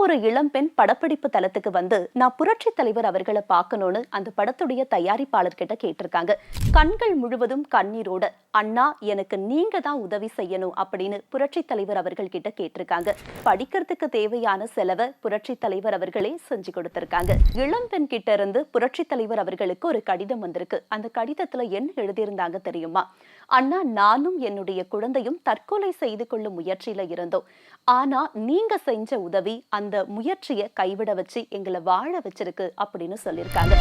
ஒரு இளம்பெண் படப்பிடிப்பு தளத்துக்கு வந்து நான் புரட்சி தலைவர் அவர்களை பார்க்கணும்னு அந்த படத்துடைய தயாரிப்பாளர்கிட்ட கேட்டிருக்காங்க. கண்கள் முழுவதும் கண்ணீரோட அண்ணா எனக்கு நீங்க தான் உதவி செய்யணும் அப்படின்னு புரட்சி தலைவர் அவர்கள் கிட்ட கேட்டிருக்காங்க. படிக்கிறதுக்கு தேவையான செலவை புரட்சி தலைவர் அவர்களே செஞ்சு கொடுத்திருக்காங்க. இளம்பெண் கிட்ட இருந்து புரட்சி தலைவர் அவர்களுக்கு ஒரு கடிதம் வந்திருக்கு. அந்த கடிதத்துல என்ன எழுதியிருந்தாங்க தெரியுமா? அண்ணா நானும் என்னுடைய குழந்தையும் தற்கொலை செய்து கொள்ளும் முயற்சியில இருந்தோம். ஆனா நீங்க செஞ்ச உதவி அந்த முயற்சியை கைவிட வச்சு எங்களை வாழ வச்சிருக்கு அப்படின்னு சொல்லியிருக்காங்க.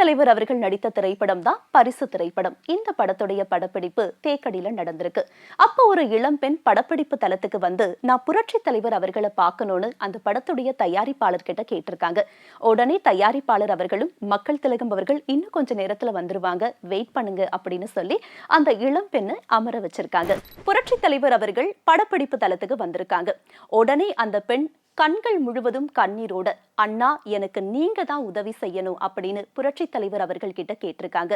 தலைவர் அவர்கள் நடித்த திரைப்படம் தான் பரிசு திரைப்படம். இந்த படத்துடைய படப்பிடிப்பு தேக்கடியில நடந்திருக்கு. அப்போ ஒரு இளம் பெண் படப்பிடிப்பு தளத்துக்கு வந்து நான் புரட்சி தலைவர் அவர்களை பார்க்கணும்னு அந்த படத்துடைய தயாரிப்பாளர் கிட்ட கேட்டிருக்காங்க. உடனே தயாரிப்பாளர் அவர்களும் மக்கள் திலகம் அவர்கள் இன்னும் கொஞ்ச நேரத்துல வந்துருவாங்க. வெயிட் பண்ணுங்க அப்படின்னு சொல்லி அந்த இளம் பெண்ணை அமர வச்சிருக்காங்க. புரட்சி தலைவர் அவர்கள் படப்பிடிப்பு தளத்துக்கு வந்திருக்காங்க. உடனே அந்த பெண் கண்கள் முழுவதும் கண்ணீரோட அண்ணா எனக்கு நீங்க தான் உதவி செய்யணும் அப்படின்னு புரட்சி தலைவர் அவர்கள் கிட்ட கேட்டிருக்காங்க.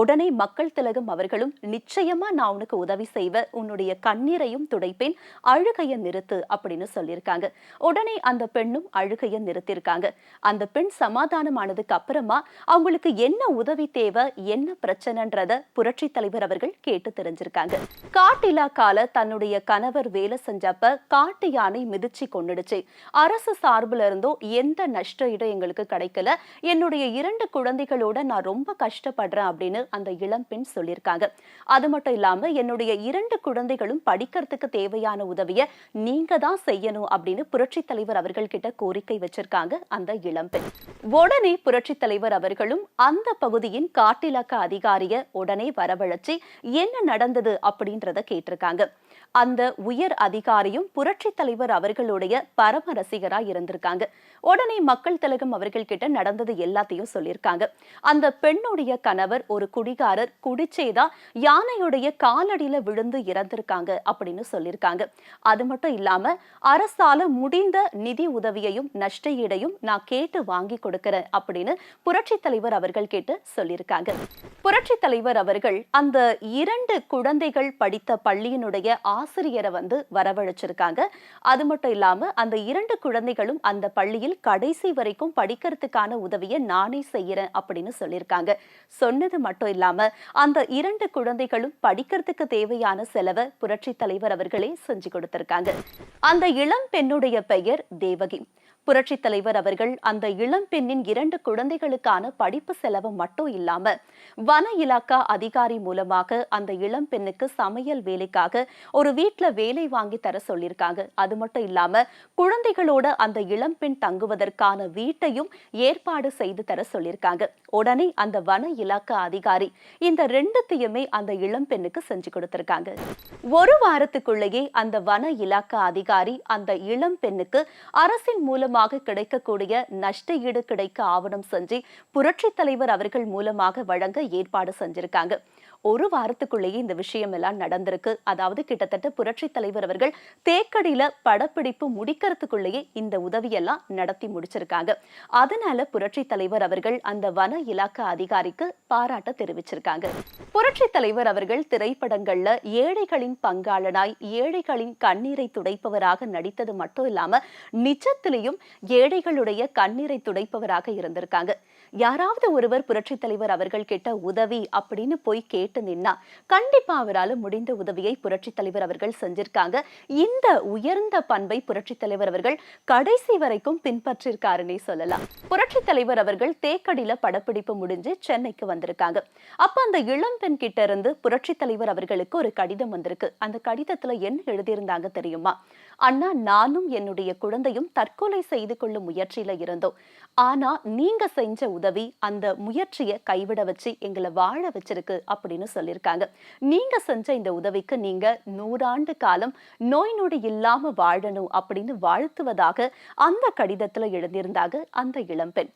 உடனே மக்கள் திலகம் அவர்களும் நிச்சயமா நான் உனக்கு உதவி செய்வேன் உன்னுடைய கண்ணீரையும் துடைப்பேன் அழுகைய நிறுத்து அப்படின்னு சொல்லியிருக்காங்க. உடனே அந்த பெண்ணும் அழுகைய நிறுத்தியிருக்காங்க. அந்த பெண் சமாதானமானதுக்கு அப்புறமா அவங்களுக்கு என்ன உதவி தேவை என்ன பிரச்சனைன்றத புரட்சி தலைவர் அவர்கள் கேட்டு தெரிஞ்சிருக்காங்க. காட்டிலாக்கால தன்னுடைய கணவர் வேலை செஞ்சப்ப காட்டு யானை மிதிச்சு கொண்டுடுச்சு அரசு சார்பில் இருந்தோ எந்த நஷ்ட ஈடும் எங்களுக்கு கிடைக்கல. என்னுடைய இரண்டு குழந்தைகளோட நான் ரொம்ப கஷ்டப்படுறேன் அப்படின்னு அந்த இளம்பெண் சொல்லியிருக்காங்க. அது மட்டும் இல்லாம என்னுடைய இரண்டு குழந்தைகளும் படிக்கிறதுக்கு தேவையான உதவியை நீங்க தான் செய்யணும் அப்படின்னு புரட்சி தலைவர் அவர்கள் கிட்ட கோரிக்கை வச்சிருக்காங்க அந்த இளம்பெண் உடனே புரட்சி தலைவர் அவர்களும் அந்த பகுதியின் காட்டிலக்க அதிகாரிய உடனே வரவழைச்சு என்ன நடந்தது அப்படின்றத கேட்டிருக்காங்க. அந்த உயர் அதிகாரியும் புரட்சி தலைவர் அவர்களுடைய பரம ரசிகராக இருந்திருக்காங்க. உடனே மக்கள் திலகம் அவர்கள் கிட்ட நடந்தது எல்லாத்தையும் சொல்லியிருக்காங்க. அந்த பெண்ணுடைய கணவர் ஒரு குடிகாரர் குடிச்சேதா யானையுடைய காலடியில விழுந்து இறந்திருக்காங்க அப்படின்னு சொல்லியிருக்காங்க. அது மட்டும் இல்லாம அரசால முடிந்த நிதி உதவியையும் நஷ்டஈடையும் நான் கேட்டு வாங்கி கொடுக்கிறேன் அப்படின்னு புரட்சி தலைவர் அவர்கள் கேட்டு சொல்லியிருக்காங்க. புரட்சி தலைவர் அவர்கள் அந்த இரண்டு குழந்தைகள் படித்த பள்ளியினுடைய ஆசிரியரை வந்து வரவழைச்சிருக்காங்க. அது மட்டும் இல்லாம அந்த இரண்டு குழந்தைகளும் அந்த பள்ளியில் கடைசி வரைக்கும் படிக்கிறதுக்கான உதவியை நானே செய்யறேன் அப்படின்னு சொல்லியிருக்காங்க. சொன்னது மட்டும் இல்லாம அந்த இரண்டு குழந்தைகளும் படிக்கிறதுக்கு தேவையான செலவை புரட்சி தலைவர் அவர்களே செஞ்சு கொடுத்திருக்காங்க. அந்த இளம் பெண்ணுடைய பெயர் தேவகி. புரட்சித் தலைவர் அவர்கள் அந்த இளம் பெண்ணின் இரண்டு குழந்தைகளுக்கான படிப்பு செலவு மட்டும் இல்லாம வன இலாக்கா அதிகாரி மூலமாக அந்த இளம் பெண்ணுக்கு சமையல் வேலைக்காக ஒரு வீட்டுல வேலை வாங்கி தர சொல்லியிருக்காங்க. அது மட்டும் இல்லாம குழந்தைகளோட அந்த இளம் பெண் தங்குவதற்கான வீட்டையும் ஏற்பாடு செய்து தர சொல்லியிருக்காங்க. உடனே அந்த வன இலாக்கா அதிகாரி இந்த ரெண்டுத்தையுமே அந்த இளம் பெண்ணுக்கு செஞ்சு கொடுத்திருக்காங்க. ஒரு வாரத்துக்குள்ளேயே அந்த வன இலாக்கா அதிகாரி அந்த இளம் பெண்ணுக்கு அரசின் மூலம் மூலமாக கிடைக்கக்கூடிய நஷ்ட ஈடு கிடைக்க ஆவணம் செஞ்சு புரட்சி தலைவர் அவர்கள் மூலமாக வழங்க ஏற்பாடு செஞ்சிருக்காங்க. ஒரு வாரத்துக்குள்ளேயே இந்த விஷயம் எல்லாம் நடந்திருக்கு. அதாவது கிட்டத்தட்ட புரட்சி தலைவர் அவர்கள் தேக்கடியில படப்பிடிப்பு முடிக்கிறதுக்குள்ளேயே இந்த உதவியெல்லாம் நடத்தி முடிச்சிருக்காங்க. அதனால புரட்சி தலைவர் அவர்கள் அந்த வன இலாக்கா அதிகாரிக்கு பாராட்ட தெரிவிச்சிருக்காங்க. புரட்சி தலைவர் அவர்கள் திரைப்படங்கள்ல ஏழைகளின் பங்காளனாய் ஏழைகளின் கண்ணீரை துடைப்பவராக நடித்தது மட்டும் இல்லாம நிஜத்திலையும் ஏழைகளுடைய கண்ணீரை துடைப்பவராக இருந்திருக்காங்க. யாராவது ஒருவர் புரட்சி தலைவர் அவர்கள் கிட்ட உதவி அப்படின்னு போய் கேட்டு நின்னா கண்டிப்பா அவரால் முடிந்த உதவியை புரட்சி தலைவர் அவர்கள் செஞ்சிருக்காங்க. இந்த உயர்ந்த பண்பை புரட்சி தலைவர் அவர்கள் கடைசி வரைக்கும் பின்பற்றிருக்காருன்னே சொல்லலாம். புரட்சி தலைவர் அவர்கள் தேக்கடியில படப்பிடிப்பு முடிஞ்சு சென்னைக்கு வந்திருக்காங்க. அப்ப அந்த இளம் பெண் கிட்ட இருந்து புரட்சி தலைவர் அவர்களுக்கு ஒரு கடிதம் வந்திருக்கு. அந்த கடிதத்துல என்ன எழுதியிருந்தாங்க தெரியுமா? அண்ணா நானும் என்னுடைய குழந்தையும் தற்கொலை செய்து கொள்ளும் முயற்சியில இருந்தோம். ஆனா நீங்க செஞ்ச உதவி அந்த முயற்சியை கைவிட வச்சு எங்களை வாழ வச்சிருக்கு அப்படின்னு சொல்லியிருக்காங்க. நீங்க செஞ்ச இந்த உதவிக்கு நீங்க நூறாண்டு காலம் நோய் நொடி இல்லாம வாழணும் அப்படின்னு வாழ்த்துவதாக அந்த கடிதத்துல எழுதியிருந்தாங்க அந்த இளம்பெண்.